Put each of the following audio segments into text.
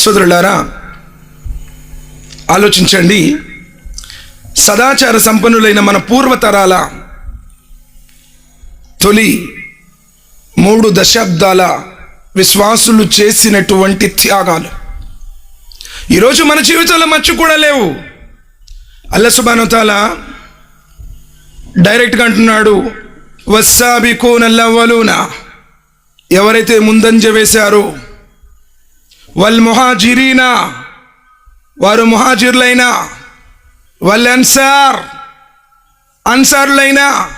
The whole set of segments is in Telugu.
సోదరులారా ఆలోచించండి. సదాచార సంపన్నులైన మన పూర్వతరాల తొలి మూడు దశాబ్దాల విశ్వాసులు చేసినటువంటి త్యాగాలు. ఈరోజు మన జీవితంలో మచ్చు కూడా లేవు. అల్ల సుబానుతాల డైరెక్ట్గా అంటున్నాడు వస్సాబికూనల్లవలూన ఎవరైతే ముందంజ వేశారో వల్ ముహాజిరీనా? వారు ముహాజిర్లైనా? వల్ అన్సార్? అన్సార్లైనా?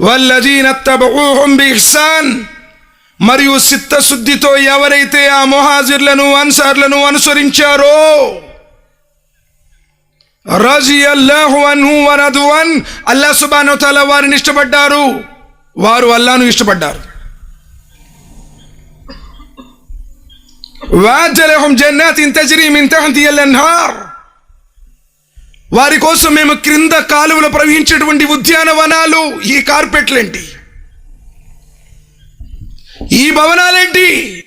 వల్లజీన తబఊహుం బిహ్సాన్? మరియు చిత్తశుద్ధితో ఎవరైతే ఆ మొహాజిర్లను అన్సార్లను అనుసరించారో? అల్లా సుబాను తల వారిని ఇష్టపడ్డారు. వారు అల్లాను ఇష్టపడ్డారు. వాజలహుం జన్నాతిన్ తజ్రీ మిన్ తహతిహా అన్హార్. వారి కోసం మేము క్రింద కాలువలు ప్రవహించేటువంటి ఉద్యానవనాలు ఈ కార్పెట్లేంటి? ఈ భవనాలేంటి?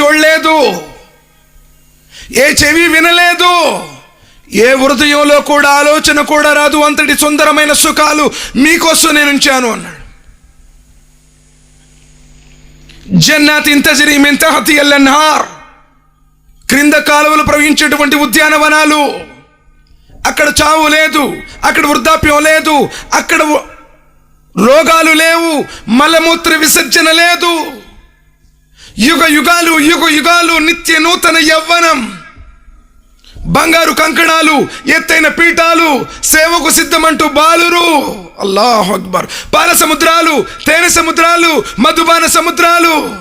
చూడలేదు. ఏ చెవి వినలేదు. ఏ హృదయంలో కూడా ఆలోచన కూడా రాదు. అంతటి సుందరమైన సుఖాలు మీకోసం నేను ఉంచాను అన్నాడు. జన్నాత్ ఇంతజరీ మిన్ తహతి అల్-అన్హార్ క్రింద కాలువలు ప్రవహించేటువంటి ఉద్యానవనాలు. అక్కడ చావు లేదు అక్కడ వృద్ధాప్యం లేదు అక్కడ రోగాలు లేవు మలమూత్ర విసర్జన లేదు. యుగ యుగాలు యుగ యుగాలు నిత్య నూతన యవ్వనం. బంగారు కంకణాలు ఎత్తైన పీఠాలు సేవకు సిద్ధమంటూ బాలురు. అల్లాహ్ అక్బర్. పాల సముద్రాలు తేనె సముద్రాలు మధుబాన సముద్రాలు.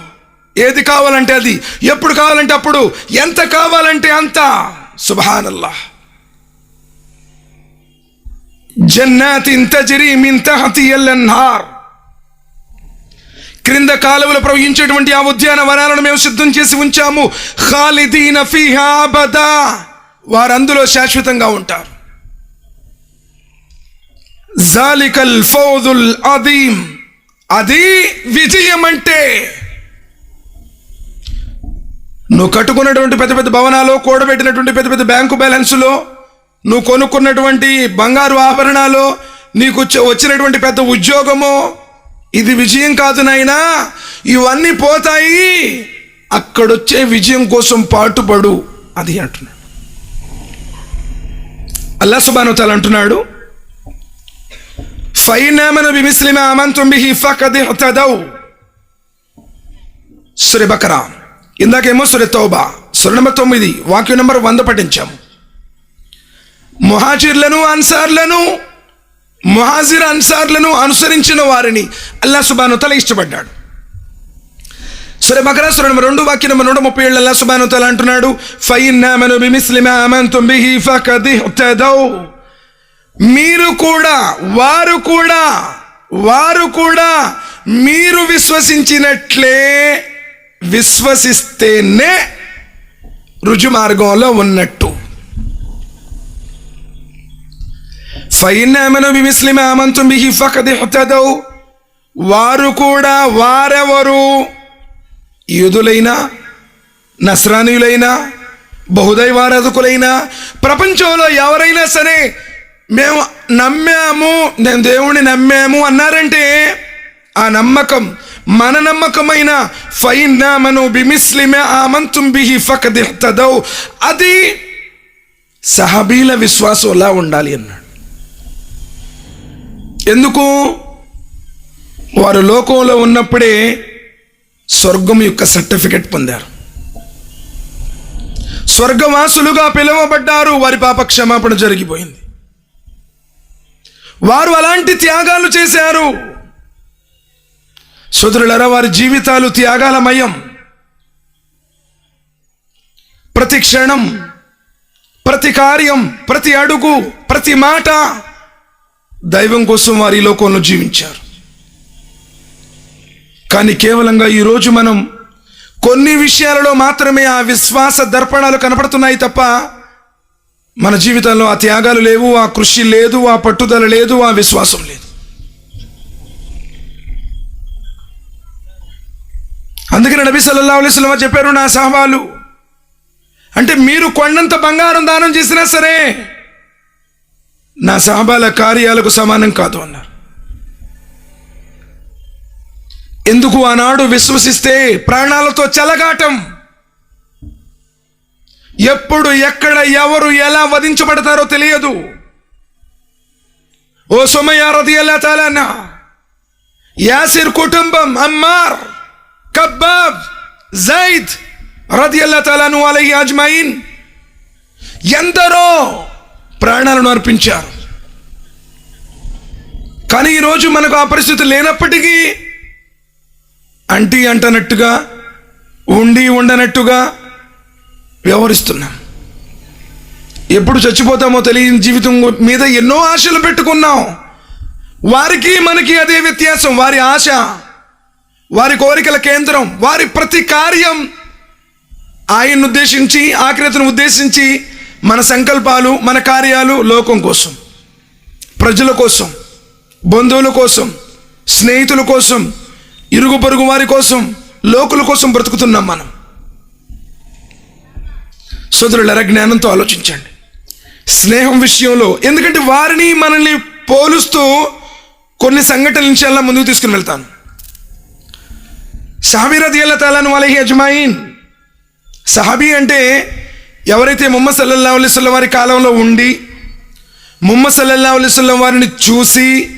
ఏది కావాలంటే అది. ఎప్పుడు కావాలంటే అప్పుడు. ఎంత కావాలంటే అంత. సుభానల్లా జన్నాతిన్ ఇంత జరి మింత అల్-అన్హార్ క్రింద కాలువలు ప్రవహించేటువంటి ఆ ఉద్యాన వనాలను మేము సిద్ధం చేసి ఉంచాము. ఖాలిదీన ఫీహా అబదా. వారు అందులో శాశ్వతంగా ఉంటారు. జాలికల్ ఫౌదుల్ అదీం అది విజయం అంటే నువ్వు కట్టుకున్నటువంటి పెద్ద పెద్ద భవనాలు కూడబెట్టినటువంటి పెద్ద పెద్ద బ్యాంకు బ్యాలెన్సులో నువ్వు కొనుక్కున్నటువంటి బంగారు ఆభరణాలు నీకు వచ్చినటువంటి పెద్ద ఉద్యోగము ఇది విజయం కాదు నాయనా. ఇవన్నీ పోతాయి. అక్కడొచ్చే విజయం కోసం పాటుపడు. అది అంటున్నాడు. అల్లా సుబాను అంటున్నాడు. ఫైనామను బిమిస్లిమ అమంతుం బిహి ఫకద్ ఇహ్తదౌ సురే బకరా ఇందాకేమో సురే తౌబా సుర నెంబర్ తొమ్మిది వాక్యం నెంబర్ వంద పఠించాము ముహాజిర్లను అన్సార్లను ముహాజిర్ అన్సార్లను అనుసరించిన వారిని అల్లా సుబాను తల ఇష్టపడ్డాడు సురే బకరా సుర నెంబర్ రెండు వాక్యం నెంబర్ నూట ముప్పై ఏళ్ళు అల్లా సుబాను తల అంటున్నాడు ఫైన్నామను బిమిస్లిమ అమంతుం బిహి ఫకది మీరు కూడా వారు కూడా వారు కూడా మీరు విశ్వసించినట్లే విశ్వసిస్తేనే రుజు మార్గంలో ఉన్నట్టు ఫైనామను బిమిస్లిమ అమంతుం వారు కూడా వారెవరు? యూదులైనా నస్రానీయులైనా బహుదైవారాధకులైనా ప్రపంచంలో ఎవరైనా సరే మేము నమ్మాము నేను దేవుణ్ణి నమ్మాము అన్నారంటే ఆ నమ్మకం మన నమ్మకమైన ఫైనామను బిమిస్లిమే ఆమంతుం బిహి ఫకదిహ్తదౌ అది సహబీల విశ్వాసం ఎలా ఉండాలి అన్నాడు. ఎందుకు? వారు లోకంలో ఉన్నప్పుడే స్వర్గం యొక్క సర్టిఫికెట్ పొందారు. స్వర్గవాసులుగా పిలువబడ్డారు వారి పాప క్షమాపణ జరిగిపోయింది. వారు అలాంటి త్యాగాలు చేశారు. సోదరులరా వారి జీవితాలు త్యాగాలమయం. ప్రతి క్షణం ప్రతి కార్యం ప్రతి అడుగు ప్రతి మాట దైవం కోసం వారి లోకంలో జీవించారు. కానీ కేవలంగా ఈరోజు మనం కొన్ని విషయాలలో మాత్రమే ఆ విశ్వాస దర్పణాలు కనపడుతున్నాయి తప్ప మన జీవితంలో ఆ త్యాగాలు లేవు ఆ కృషి లేదు ఆ పట్టుదల లేదు ఆ విశ్వాసం లేదు. అందుకని నబీ సల్లల్లా అలైహి చెప్పారు నా సహవాలు. అంటే మీరు కొండంత బంగారం దానం చేసినా సరే నా సహబాల కార్యాలకు సమానం కాదు అన్నారు. ఎందుకు ఆనాడు విశ్వసిస్తే ప్రాణాలతో చెలగాటం? ఎప్పుడు ఎక్కడ ఎవరు ఎలా వధించబడతారో తెలియదు. ఓ సొమయ్య రదియల్లా తాలన్నా. యాసిర్ కుటుంబం అమ్మార్ కబ్బాబ్ జైద్ రదియల్లా తాలాను అలహి అజ్మాయిన్ ఎందరో ప్రాణాలను అర్పించారు. కానీ ఈరోజు మనకు ఆ పరిస్థితి లేనప్పటికీ అంటీ అంటనట్టుగా ఉండి ఉండనట్టుగా వ్యవహరిస్తున్నాం. ఎప్పుడు చచ్చిపోతామో తెలియని జీవితం మీద ఎన్నో ఆశలు పెట్టుకున్నాం. వారికి మనకి అదే వ్యత్యాసం వారి ఆశ వారి కోరికల కేంద్రం వారి ప్రతి కార్యం ఆయన్ను ఉద్దేశించి ఆకృతిని ఉద్దేశించి మన సంకల్పాలు మన కార్యాలు లోకం కోసం ప్రజల కోసం బంధువుల కోసం స్నేహితుల కోసం ఇరుగు పొరుగు వారి కోసం లోకుల కోసం బ్రతుకుతున్నాం మనం. సోదరులరా జ్ఞానంతో ఆలోచించండి. స్నేహం విషయంలో ఎందుకంటే వారిని మనల్ని పోలుస్తూ కొన్ని సంఘటనల నుంచి అలా ముందుకు తీసుకుని వెళ్తాను. సహాబీ రదియల్లా తాలాను వాళ్ళకి యజమాయిన్ సహాబీ అంటే ఎవరైతే ముహమ్మద్ సల్లల్లా అలిస్లం వారి కాలంలో ఉండి ముహమ్మద్ సల్లల్లా అలిస్లం వారిని చూసి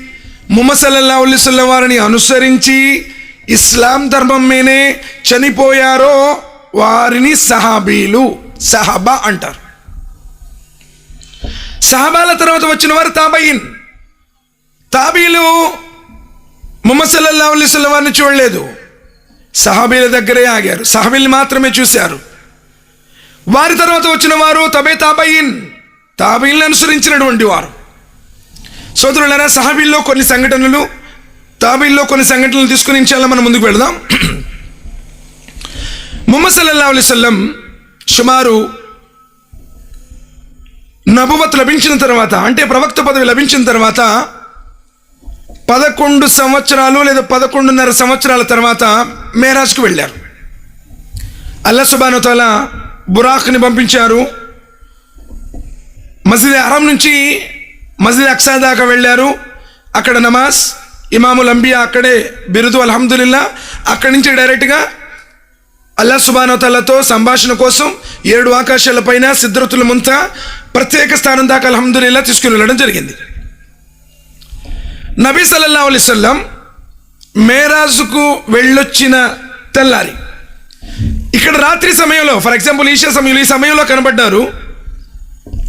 ముహమ్మద్ సల్లల్లా అలిస్లం వారిని అనుసరించి ఇస్లాం ధర్మం మీనే చనిపోయారో వారిని సహాబీలు. సహబా అంటారు. సహబాల తర్వాత వచ్చిన వారు తాబయిన్ తాబీలు ముహమ్మద్ సల్లల్లా అలిస్లం వారిని చూడలేదు. సహాబీల దగ్గరే ఆగారు. సహాబీలు మాత్రమే చూశారు. వారి తర్వాత వచ్చిన వారు తబే తాబయిన్ తాబీల్ని అనుసరించినటువంటి వారు. సోదరులారా సహాబీల్లో కొన్ని సంఘటనలు తాబీల్లో కొన్ని సంఘటనలు తీసుకుని ఇంచాలా మనం ముందుకు వెళదాం. ముహమ్మద్ సల్లల్లా అలైవల్లం సుమారు నబువత్ లభించిన తర్వాత అంటే ప్రవక్త పదవి లభించిన తర్వాత పదకొండు సంవత్సరాలు లేదా పదకొండున్నర సంవత్సరాల తర్వాత మేరాజ్కు వెళ్ళారు. అల్లా సుబానుతాల బురాక్ని పంపించారు. మసీద్ అహరం నుంచి మసీద్ అక్సా దాకా వెళ్ళారు. అక్కడ నమాజ్ ఇమాముల్ అంబియా అక్కడే బిరుదు అల్హమ్దుల్లా అక్కడి నుంచి డైరెక్ట్గా అల్లా సుబానోతలతో సంభాషణ కోసం ఏడు ఆకాశాల పైన సిద్ధరతుల ముంత ప్రత్యేక స్థానం దాకా అల్హమ్దుల్లా తీసుకుని వెళ్ళడం జరిగింది. నబీ సల్లల్లా అలైవల్లం మేరాజుకు వెళ్ళొచ్చిన తెల్లారి. ఇక్కడ రాత్రి సమయంలో ఫర్ ఎగ్జాంపుల్ ఈశా సమయంలో ఈ సమయంలో కనబడ్డారు.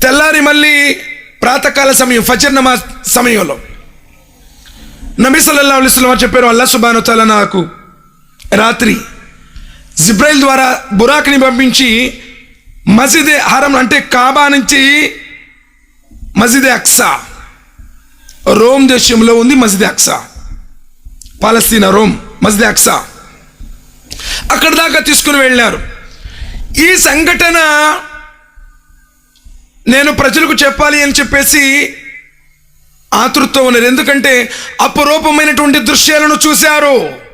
తెల్లారి మళ్ళీ ప్రాతకాల సమయం ఫజర్ నమాజ్ సమయంలో. నబీ సల్లల్లా అలైవల్లం చెప్పారు అల్లా సుబానోతల నాకు రాత్రి జిబ్రైల్ ద్వారా బురాక్ని పంపించి మసీద్ హరం అంటే కాబా నుంచి మసీద్ అక్సా. రోమ్ దేశంలో ఉంది మసీద్ అక్సా. పాలస్తీనా రోమ్ మసీద్ అక్సా. అక్కడ దాకా తీసుకుని వెళ్ళారు. ఈ సంఘటన నేను ప్రజలకు చెప్పాలి అని చెప్పేసి ఆతృత్వం ఉన్నారు ఎందుకంటే అపురూపమైనటువంటి దృశ్యాలను చూశారు.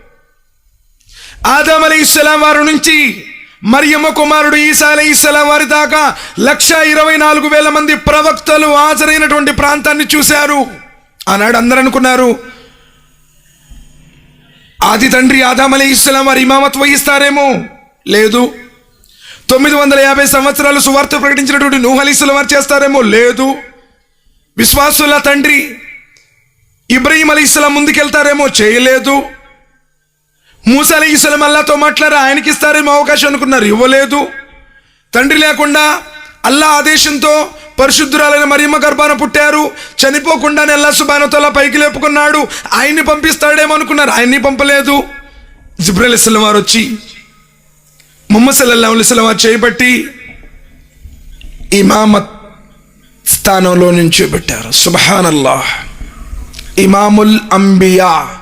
ఆదాం అలీ ఇస్లాం వారి నుంచి మరియమ్మ కుమారుడు ఈసా అలీ ఇస్లాం వారి దాకా లక్ష ఇరవై నాలుగు వేల మంది ప్రవక్తలు హాజరైనటువంటి ప్రాంతాన్ని చూశారు. ఆనాడు అందరూ అనుకున్నారు ఆది తండ్రి ఆదాం అలీ ఇస్లాం వారి ఇమామత్ వహిస్తారేమో? లేదు. తొమ్మిది వందల యాభై సంవత్సరాలు సువార్త ప్రకటించినటువంటి నూహ్ వారు చేస్తారేమో? లేదు. విశ్వాసుల తండ్రి ఇబ్రహీం అలీ ఇస్లాం ముందుకెళ్తారేమో? చేయలేదు. మూస అలీ అల్లాతో మాట్లాడి ఆయనకి ఇస్తారేమో అవకాశం అనుకున్నారు. ఇవ్వలేదు. తండ్రి లేకుండా అల్లా ఆదేశంతో పరిశుద్ధురాలైన మరియమ్మ గర్భాన పుట్టారు. చనిపోకుండానే అల్లా సుబానతోలా పైకి లేపుకున్నాడు. ఆయన్ని పంపిస్తాడేమో అనుకున్నారు. ఆయన్ని పంపలేదు. జిబ్రల్ ఇస్లాం వారు వచ్చి ముహమ్మద్ సల్లల్లా వారు చేపట్టి ఇమామత్ స్థానంలో నుంచి పెట్టారు. సుబహానల్లాహ్. ఇమాముల్ అంబియా.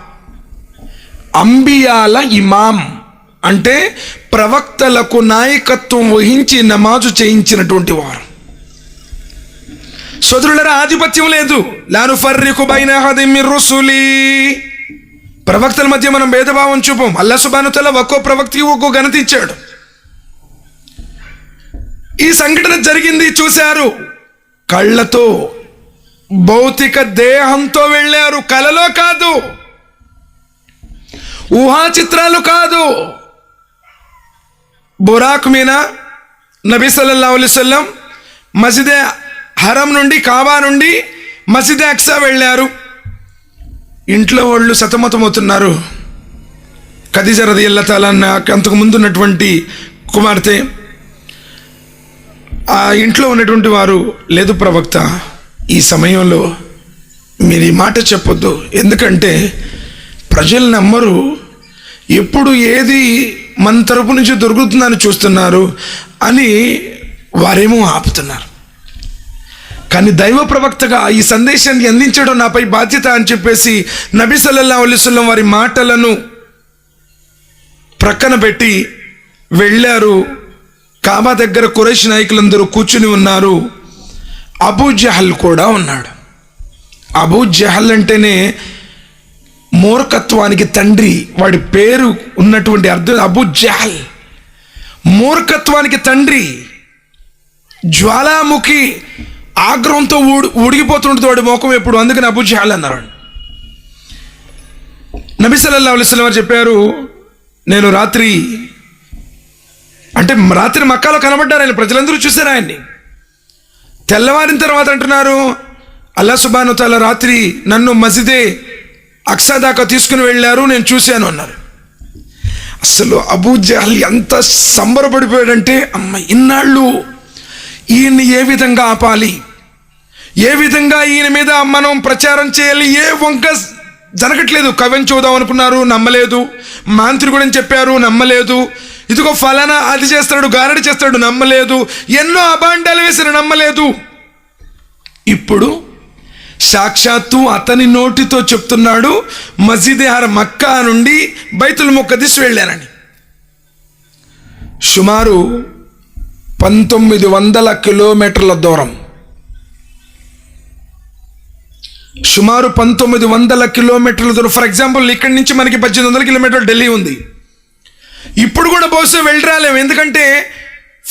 అంబియాల ఇమాం అంటే ప్రవక్తలకు నాయకత్వం వహించి నమాజు చేయించినటువంటి వారు. సోదరులరా ఆధిపత్యం లేదు. లాను ఫర్రికు బైన హదిమి రుసులి. ప్రవక్తల మధ్య మనం భేదభావం చూపం. అల్లా సుబానుతల ఒక్కో ప్రవక్తికి ఒక్కో ఘనత ఇచ్చాడు. ఈ సంఘటన జరిగింది చూశారు. కళ్ళతో భౌతిక దేహంతో వెళ్ళారు. కలలో కాదు. ఊహా చిత్రాలు కాదు. బురాక్ మీనా నబీ సల్లల్లా అలైవల్లం మసీదే హరం నుండి కాబా నుండి మసీదే అక్సా వెళ్ళారు. ఇంట్లో వాళ్ళు సతమతమవుతున్నారు. ఖదీజ రది తాలన్న అంతకు ముందు ఉన్నటువంటి కుమార్తె ఆ ఇంట్లో ఉన్నటువంటి వారు లేదు ప్రవక్త. ఈ సమయంలో మీరు ఈ మాట చెప్పొద్దు. ఎందుకంటే ప్రజలు నమ్మరు ఎప్పుడు ఏది మన తరపు నుంచి దొరుకుతుందని చూస్తున్నారు అని వారేమో ఆపుతున్నారు. కానీ దైవ ప్రవక్తగా ఈ సందేశాన్ని అందించడం నాపై బాధ్యత అని చెప్పేసి నబీ సల్లల్లా వారి మాటలను ప్రక్కన పెట్టి వెళ్ళారు. కాబా దగ్గర కురేష్ నాయకులందరూ కూర్చుని ఉన్నారు. అబూ జహల్ కూడా ఉన్నాడు. అబూ జహల్ అంటేనే మూర్ఖత్వానికి తండ్రి వాడి పేరు ఉన్నటువంటి అర్థం అబు జహల్. మూర్ఖత్వానికి తండ్రి జ్వాలాముఖి ఆగ్రహంతో ఊడి ఊడిగిపోతుంటుంది వాడి ముఖం ఎప్పుడు? అందుకని అబు జహల్ అన్నారు నబిసల్లా అలిస్లం వారు చెప్పారు నేను రాత్రి అంటే రాత్రి మక్కాలో కనబడ్డారు ఆయన ప్రజలందరూ చూశారు ఆయన్ని. తెల్లవారిన తర్వాత అంటున్నారు అల్లా సుబాను తాల రాత్రి నన్ను మసిదే అక్సా దాకా తీసుకుని వెళ్ళారు నేను చూశాను అన్నారు. అసలు అబూజహల్ ఎంత సంబరపడిపోయాడంటే అమ్మ ఇన్నాళ్ళు ఈయన్ని ఏ విధంగా ఆపాలి? ఏ విధంగా ఈయన మీద మనం ప్రచారం చేయాలి? ఏ వంక జరగట్లేదు. కవెన్ చూద్దాం అనుకున్నారు నమ్మలేదు. మాంత్రికుడని చెప్పారు నమ్మలేదు. ఇదిగో ఫలానా అది చేస్తాడు గారడి చేస్తాడు నమ్మలేదు. ఎన్నో అభాండాలు వేసిన నమ్మలేదు. ఇప్పుడు సాక్షాత్తు అతని నోటితో చెప్తున్నాడు మసీదేహర్ మక్కా నుండి బైతుల్ ముక్కదిస్ వెళ్ళానని సుమారు పంతొమ్మిది వందల కిలోమీటర్ల దూరం. సుమారు పంతొమ్మిది వందల కిలోమీటర్ల దూరం. ఫర్ ఎగ్జాంపుల్ ఇక్కడి నుంచి మనకి పద్దెనిమిది వందల కిలోమీటర్లు ఢిల్లీ ఉంది. ఇప్పుడు కూడా బహుశా వెళ్ళి రాలేము ఎందుకంటే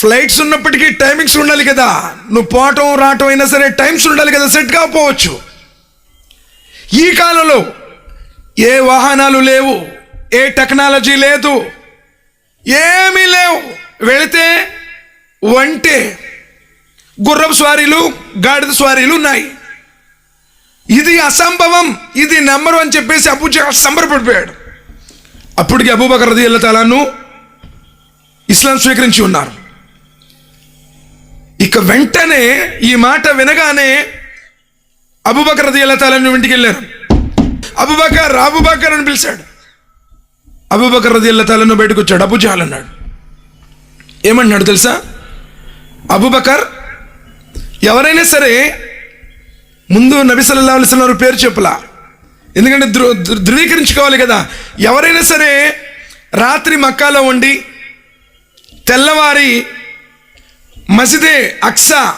ఫ్లైట్స్ ఉన్నప్పటికీ టైమింగ్స్ ఉండాలి కదా. నువ్వు పోవటం రావటం అయినా సరే టైమ్స్ ఉండాలి కదా సెట్ కాకపోవచ్చు. ఈ కాలంలో ఏ వాహనాలు లేవు ఏ టెక్నాలజీ లేదు ఏమీ లేవు. వెళితే వంటే గుర్రపు స్వారీలు గాడిద స్వారీలు ఉన్నాయి. ఇది అసంభవం ఇది నెంబరు అని చెప్పేసి అబూజా సంబరపడిపోయాడు. అప్పటికి అబూబకర్ రది తాలాను ఇస్లాం స్వీకరించి ఉన్నారు. ఇక వెంటనే ఈ మాట వినగానే అబుబకర్ రది తాలాను ఇంటికి వెళ్ళారు. అబుబకర్ అబుబకర్ అని పిలిచాడు. అబుబకర్ రది తాలాను బయటకు వచ్చాడు. అబు జహల్ అన్నాడు. ఏమన్నాడు తెలుసా? అబుబకర్ ఎవరైనా సరే ముందు నబి సల్లల్లాహు అలైహి పేరు చెప్పలా. ఎందుకంటే ధృ- ధృవీకరించుకోవాలి కదా. ఎవరైనా సరే రాత్రి మక్కాలో ఉండి తెల్లవారి మసిదే అక్సా.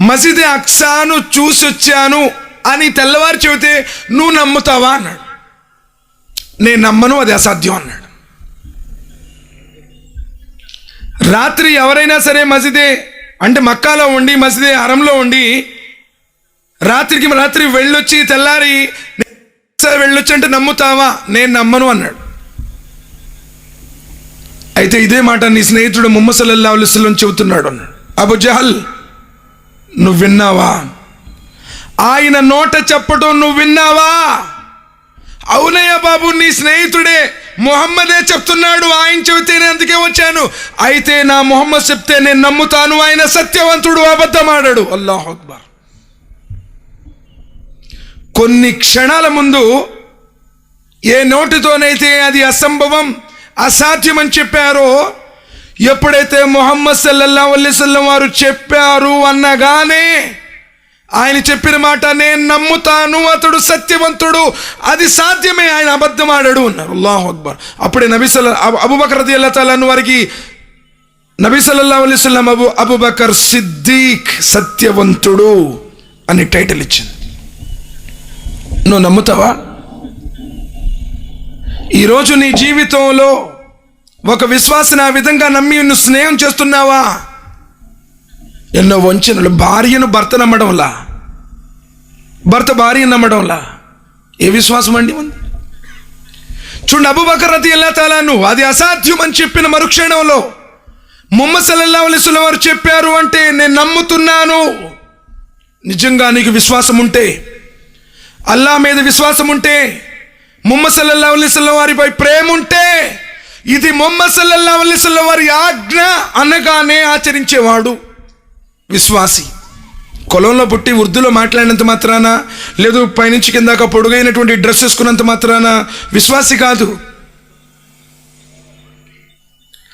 మసిదే అక్సాను చూసి వచ్చాను అని తెల్లవారు చెబితే నువ్వు నమ్ముతావా? అన్నాడు. నేను నమ్మను అది అసాధ్యం అన్నాడు. రాత్రి ఎవరైనా సరే మసిదే అంటే మక్కాలో ఉండి మసిదే హరంలో ఉండి రాత్రికి రాత్రి వెళ్ళొచ్చి తెల్లారి "సరే, వెళ్ళొచ్చి అంటే నమ్ముతావా? నేను నమ్మను అన్నాడు. అయితే ఇదే మాట నీ స్నేహితుడు ముమ్మసల్లా సల్లల్లాహు చెబుతున్నాడు. అబు జహల్ నువ్వు విన్నావా? ఆయన నోట చెప్పటం నువ్వు విన్నావా? అవునయ్య బాబు నీ స్నేహితుడే మొహమ్మదే చెప్తున్నాడు ఆయన చెబితేనే అందుకే వచ్చాను. అయితే నా మొహమ్మద్ చెప్తే నేను నమ్ముతాను ఆయన సత్యవంతుడు అబద్ధమాడాడు. అల్లాహ్ అక్బర్. కొన్ని క్షణాల ముందు ఏ నోటితోనైతే అది అసంభవం అసాధ్యం అని చెప్పారో ఎప్పుడైతే మొహమ్మద్ సల్లల్లా అల్లిసల్లం వారు చెప్పారు అన్నగానే ఆయన చెప్పిన మాట నేను నమ్ముతాను అతడు సత్యవంతుడు అది సాధ్యమే ఆయన అబద్ధం ఆడాడు అన్నారు. అల్లాహు అక్బర్. అప్పుడే నబీసల్ అబుబక్రది అబుబకర్ అల్లా తాలాను వారికి నబీ సల్లల్లా అల్లిసల్లం అబు అబుబకర్ సిద్దీక్ సత్యవంతుడు అని టైటిల్ ఇచ్చింది. నువ్వు నమ్ముతావా? ఈరోజు నీ జీవితంలో ఒక విశ్వాసన ఆ విధంగా నమ్మి నువ్వు స్నేహం చేస్తున్నావా? ఎన్నో వంచనలు. భార్యను భర్త నమ్మడంలా భర్త భార్యను నమ్మడంలా ఏ విశ్వాసం అండి ఉంది చూడండి అబుబకర్ రతి ఎలా తాలాను అది అసాధ్యం అని చెప్పిన మరుక్షణంలో ముమ్మసలల్లా సల్లల్లా వారు చెప్పారు అంటే నేను నమ్ముతున్నాను. నిజంగా నీకు విశ్వాసం ఉంటే అల్లా మీద విశ్వాసం ఉంటే ముహమ్మద్ సల్లల్లా వారిపై ప్రేమ ఉంటే ఇది ముహమ్మద్ సల్లల్లా వారి ఆజ్ఞ అనగానే ఆచరించేవాడు విశ్వాసి. కులంలో పుట్టి ఉర్దూలో మాట్లాడినంత మాత్రాన లేదు పైనుంచి కిందాక పొడుగైనటువంటి డ్రెస్ వేసుకున్నంత మాత్రాన విశ్వాసి కాదు.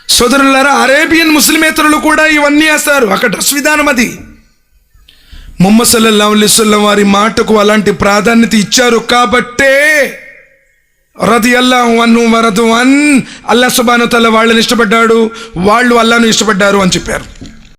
సోదరులారా అరేబియన్ ముస్లిమేతరులు కూడా ఇవన్నీ వేస్తారు. అక్కడ డ్రెస్ విధానం అది. ముమ్మసల్లా వారి మాటకు అలాంటి ప్రాధాన్యత ఇచ్చారు కాబట్టే రతి అల్లాహు వన్ వరదు అన్. అల్లా సుబాను తల్ల వాళ్ళని ఇష్టపడ్డాడు. వాళ్ళు అల్లాను ఇష్టపడ్డారు అని చెప్పారు.